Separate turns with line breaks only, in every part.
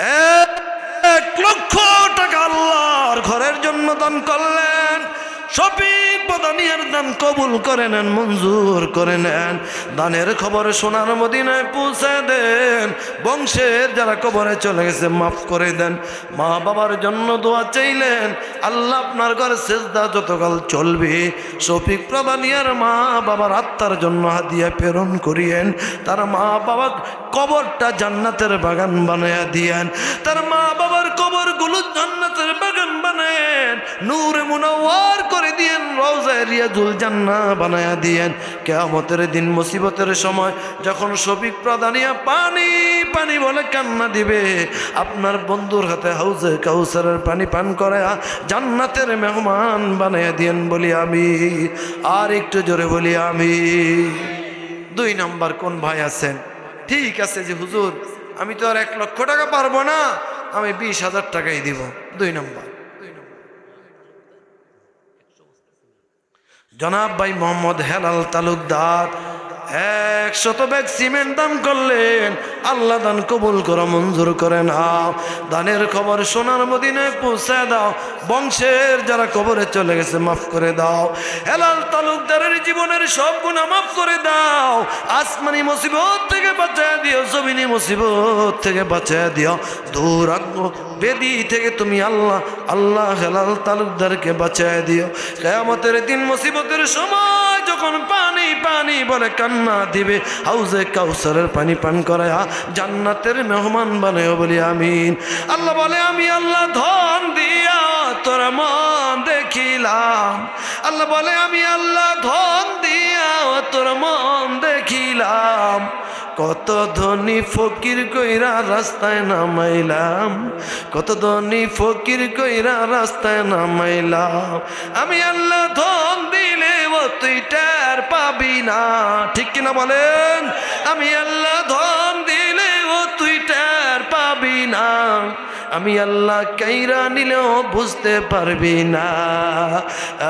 এক লক্ষ টাকা আল্লাহর ঘরের জন্য দান করলেন। শফিক বদানিয়ার দান কবুল করে নেন, মঞ্জুর করে নেন। দানের খবরে সোনার মদিনায় পৌঁছে দেন। বংশের যারা কবরে চলে গেছে, মাফ করে দেন। মা বাবার জন্য দোয়া চাইলেন, আল্লাহ আপনার ঘরে শেষদা যতকাল চলবে, শফিক প্রদানিয়ার মা বাবার আত্মার জন্য হাদিয়া প্রেরণ করিয়েন। তার মা বাবার কবরটা জান্নাতের বাগান বানায়া দিয়েন। তার মা বাবার কবরগুলো জান্নাতের বাগান বানায়েন। নূরে মুনাওয়ার করে দিয়েন জান্না বানায়া দিয়েন। কেয়ামতের দিন মুসিবতের সময় যখন শফিক প্রদানিয়া পানি পানি বলে কান্না দিবে। আপনার বন্ধুর হাতে হাউজে কাউসারের পানি পান করে জান্নাতের মেহমান বানায়া দিয়েন বলি আমি। আর একটু জোরে বলি আমি। দুই নাম্বার কোন ভাই আছেন? ঠিক আছে যে হুজুর, আমি তো আর এক লক্ষ টাকা পারব না, আমি বিশ হাজার টাকাই দিব। দুই নম্বর। জনাব ভাই মোহাম্মদ হেলাল তালুকদার, একশত ব্যাগ সিমেন্ট দান করলেন। আল্লাহ দান কবুল করো, মঞ্জুর করে নাও। দানের খবর সোনার মদিনায় পৌঁছে দাও। বংশের যারা কবরে চলে গেছে, মাফ করে দাও। হেলাল তালুকদারের জীবনের সব গুণা মাফ করে দাও। আসমানি মুসিবত থেকে বাঁচায় দিও, জমিনি মুসিবত থেকে বাঁচায় দিও। দুরাগ্য বেদি থেকে তুমি আল্লাহ আল্লাহ হেলাল তালুকদারকে বাঁচায় দিও। কেয়ামতের দিন মুসিবতের সময় যখন পানি পানি বলে কান্না দিবে, হাউজে কাউসারের পানি পান করায় জান্নাতের মেহমান বানায় বলি, আমিন। আল্লাহ বলে, আমি আল্লাহ ধন দিয়া তোর মন দেখিলাম। আল্লাহ বলে, আমি আল্লাহ ধন দিয়া তোর মন দেখিলাম। কত ধনী ফকির কইরা রাস্তায় নামাইলাম, কত ধনী ফকির কইরা রাস্তায় নামাইলাম। আমি আল্লাহ ধন দিলে ও তুই টের পাবি না। ঠিক কিনা বলেন? আমি আল্লাহ ধন দিলে ও তুই টের পাবি না। আমি আল্লাহ কাইরা নিলেও বুঝতে পারবি না।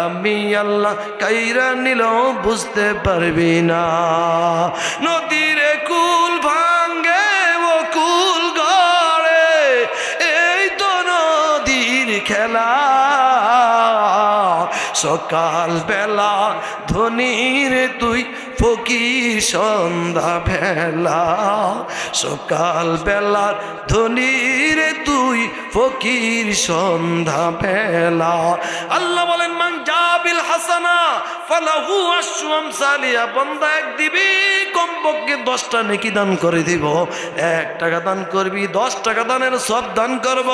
আমি আল্লাহ কাইরা নিলেও বুঝতে পারবি না। নদীর সকাল বেলা ধনির তুই ফকির সন্ধ্যা বেলা সকাল বেলা ধনির তুই ফকির সন্ধ্যা বেলা। আল্লাহ বলেন, মান জাবিল হাসানা, ফালাহু আশু আমসালিয়া বন্দা এক দিবি, কমপক্ষে দশটা নেকি দান করে দিব। এক টাকা দান করবি, দশ টাকা দানের সব দান করব।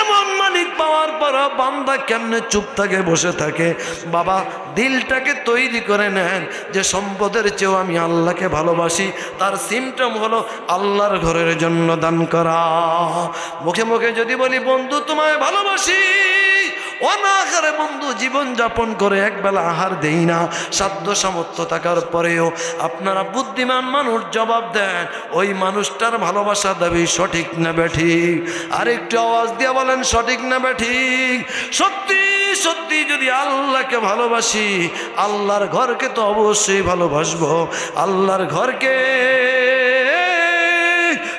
এমন মালিক পাওয়ার পর বান্দা কেমনে চুপ থাকে, বসে থাকে? বাবা, দিলটাকে তৈরি করে নেন যে সম্পদের চেয়েও আমি আল্লাহকে ভালোবাসি। তার সিমটম হলো আল্লাহর ঘরের জন্য দান করা। মুখে মুখে যদি বলি, বন্ধু, তোমায় ভালোবাসি। অনাহারে বন্ধু জীবন যাপন করে একবেলা আহার দেই না। সাধ্য সামর্থ্য থাকার পরেও আপনারা বুদ্ধিমান মানুষ জবাব দেন, ওই মানুষটার ভালোবাসা দাবি সঠিক না ব্যাঠিক? আর একটু আওয়াজ দিয়ে বলেন, সঠিক না ব্যাঠিক? সত্যি সত্যি যদি আল্লাহকে ভালোবাসি, আল্লাহর ঘরকে তো অবশ্যই ভালোবাসবো। আল্লাহর ঘরকে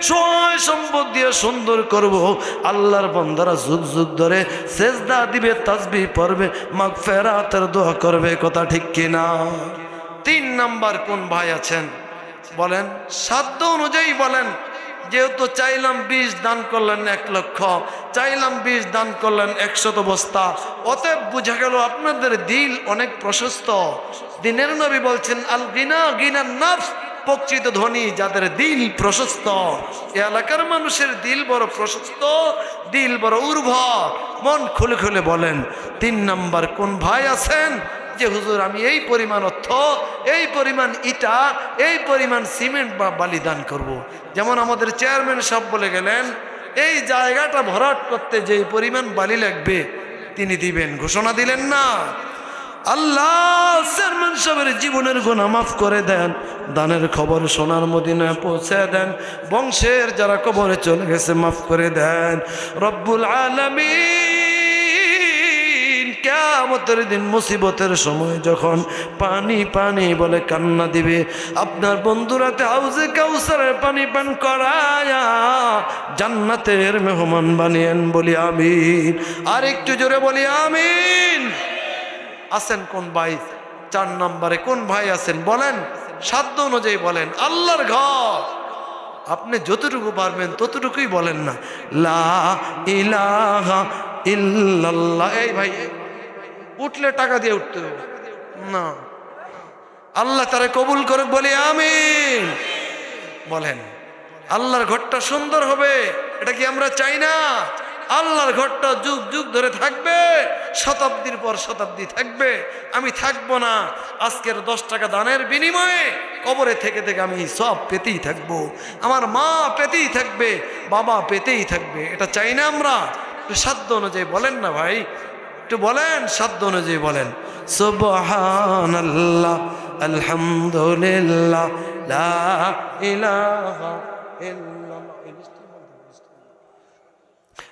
সয় সম্পদ দিয়ে সুন্দর করব। আল্লাহর বন্দারা যুগ যুগ ধরে সেজদা দিবে তাসবি পড়বে মাগ ফেরাতের দোয়া করবে, কথা ঠিক কিনা? তিন নাম্বার কোন ভাই আছেন? বলেন, সাধ্য অনুযায়ী বলেন, যেহেতু চাইলাম বিষ দান করলেন এক লক্ষ, চাইলাম বিষ দান করলেন একশত বস্তা, অতএব বুঝা গেল আপনাদের দিল অনেক প্রশস্ত। দিনের নবী বলছেন, আল গিনা গিনা নাফস প্রকৃত ধনী যাদের দিল প্রশস্ত। এলাকার মানুষের দিল বড় প্রশস্ত, দিল বড় উর্বর। মন খুলে খুলে বলেন, তিন নাম্বার কোন ভাই আছেন? যে হুজুর, আমি এই পরিমাণ অর্থ, এই পরিমাণ ইটা, এই পরিমাণ সিমেন্ট বা বালি দান করব। যেমন আমাদের চেয়ারম্যান সব বলে গেলেন, এই জায়গাটা ভরাট করতে যে পরিমাণ বালি লাগবে, তিনি দিবেন। ঘোষণা দিলেন না। আল্লাহ চেয়ারম্যান সাহেবের জীবনের গুণা মাফ করে দেন, দানের খবর সোনার মদিনায় পৌঁছে দেন, বংশের যারা কবরে চলে গেছে মাফ করে দেন। রব্বুল আলমিন কেয়ামতের দিন মুসিবতের সময় যখন পানি পানি বলে কান্না দিবে, আপনার বন্ধুরাতে হাউজে কাউসারের পানি পান করায়া জান্নাতের মেহমান বানিয়েন বলি আমিন। আর একটু জোরে বলি আমিন। আছেন কোন ভাই? চার নম্বরে কোন ভাই আছেন বলেন? সাধ্য অনুযায়ী বলেন, আল্লাহর ঘর। আপনি যতটুকু পারবেন ততটুকুই বলেন না। লা ইলাহা ইল্লাল্লাহ। এই ভাই, উঠলে টাকা দিয়ে উঠতে হবে। না। আল্লাহ তারা কবুল করে বলি আমি বলেন, আল্লাহর ঘরটা সুন্দর হবে, এটা কি আমরা চাই না? আল্লাহর ঘরটা যুগ যুগ ধরে থাকবে, শতাব্দীর পর শতাব্দী থাকবে, আমি থাকব না। আজকের দশ টাকা দানের বিনিময়ে কবরে থেকে থেকে আমি সব পেতেই থাকব। আমার মা পেতেই থাকবে, বাবা পেতেই থাকবে। এটা চাই না আমরা। একটু সাধ্য অনুযায়ী বলেন না ভাই। একটু বলেন, সাধ্য অনুযায়ী বলেন। আল্লাহ আলহামদুলিল্লাহ ইলাহা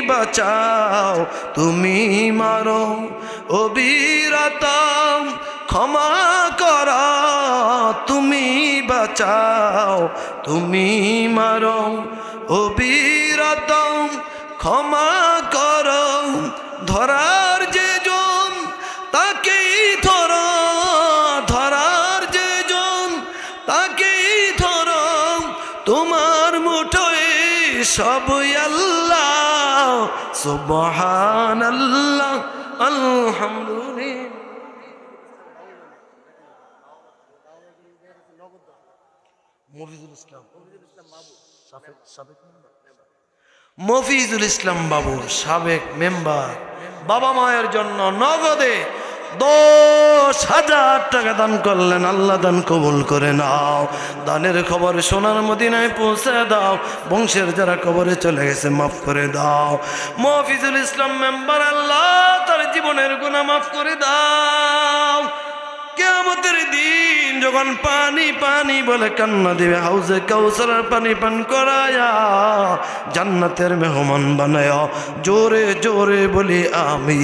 বাঁচাও, তুমি মারো, অবিরতম ক্ষমা করা, তুমি বাঁচাও, তুমি মারো, অবিরতম ক্ষমা করো। ধরার যে জন, তাকেই ধর। ধরার যে জন, তাকেই ধর। তোমার মুঠোয় সব আল্লাহ সুবহান আল্লাহ মফিজুল ইসলাম। ইসলাম বাবু সাবেক মেম্বার। বাবা মায়ের জন্য নগদে দশ হাজার টাকা দান করলেন, আল্লাহ দান কবুল করে নাও। দানের খবর সোনার মদিনায় পৌঁছে দাও। বংশের যারা কবরে চলে গেছে, মাফ করে দাও। মফিজুল ইসলাম মেম্বার, আল্লাহ তার জীবনের গুণা মাফ করে দাও। কেমতের দিন যখন পানি পানি বলে কান্না দিবে, হাউজে কাউসারের পানি পান করায়া জান্নাতের মেহমান বানায় জোরে জোরে বলি আমি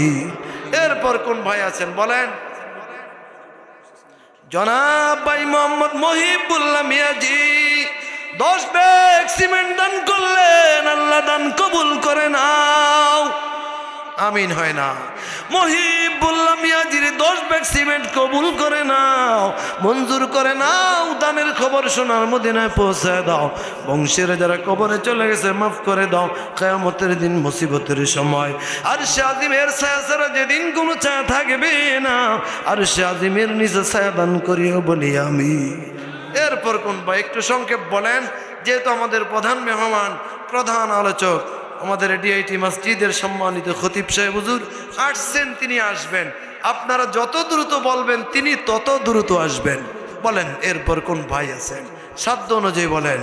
এরপর কোন ভাই আছেন বলেন? জনাব ভাই মোহাম্মদ মহিবুল্লাহ মিয়াজি, দশ ব্যাগ সিমেন্ট দান করলেন, আল্লাহ দান কবুল করে নাও। আমিন হয় না। মহিবুল্লাহ মিয়াজির দশ ব্যাগ সিমেন্ট কবুল করে নাও। মঞ্জুর করে নাও, দানের খবর শোনার মদিনায় পৌঁছায় দাও। বংশের যারা কবরে চলে গেছে, মাফ করে দাও। কেয়ামতের দিন মুসিবতের সময়। আর সে ছায়া ছাড়া যেদিন কোনো ছায়া থাকবে না। আর সে আজিমের নিচে ছায়া দান করিও বলি আমি। এরপর কোন বা একটু সংক্ষেপ বলেন, যেহেতু আমাদের প্রধান মেহমান, প্রধান আলোচক আমাদের ডিআইটি মসজিদের সম্মানিত খতিব সাহেব হুজুর, আসছেন তিনি আসবেন। আপনারা যত দ্রুত বলবেন, তিনি তত দ্রুত আসবেন। বলেন, এরপর কোন ভাই আছেন? সাধ্য অনুযায়ী বলেন।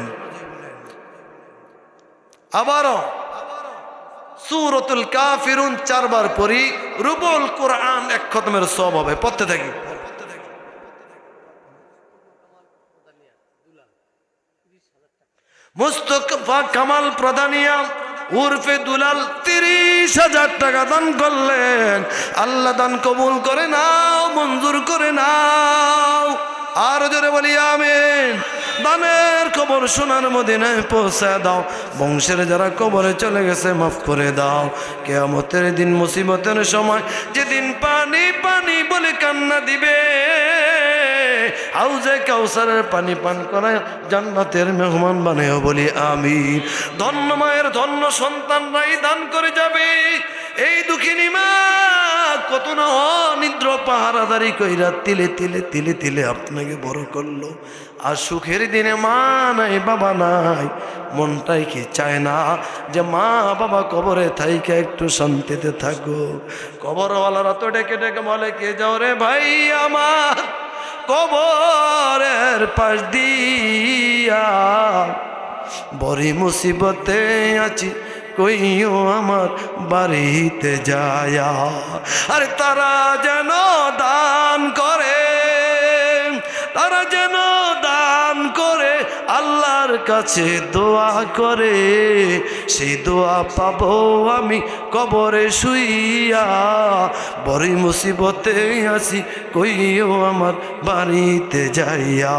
আবারও সুরতুল কাফিরুন চারবার পড়ি, রুবুল কোরআন এক খতমের সব হবে। পড়তে থাকি। মুস্তফা কামাল প্রধানিয়া উর্ফে দুলাল তিরিশ হাজার টাকা দান করলেন। আল্লাহ দান কবুল করে নাও, মঞ্জুর করে নাও। আর জোরে বলি, আমিন। দানের খবর সোনার মদিনায় পৌঁছে দাও। বংশের যারা কবরে চলে গেছে, মাফ করে দাও। কেয়ামতের দিন, মুসিবতের সময় যেদিন পানি পানি বলে কান্না দিবে হাউজে কাউসারের পানি পান করায় জান্নাতের মেহমান বানায় বলি আমি ধন্য মায়ের, ধন্য সন্তানরাই দান করে যাবে। এই দুঃখিনী মা, কত না অনিদ্র পাহারাদারি কইরা তিলে তিলে তিলে তিলে আপনাকে বড় করল। আর সুখের দিনে মা নাই, বাবা নাই, মনটাই কি চায় না যে মা, বাবা কবরে থাইকে একটু শান্তিতে থাকো কবরওয়ালারা তো ডেকে ডেকে বলে, কে যাও রে ভাই আমার? কবরের পাশ দিয়া। বড়ি মুসিবতে আছি, কইও আমার বাড়িতে যায়া। আর তারা যেন দান করে, তারা যেন দান আল্লাহর কাছে দোয়া করে সে দোয়া পাবো আমি কবরে শুইয়া। বড়ি মুসিবতে আসি কইও আমার বাড়িতে যাইয়া।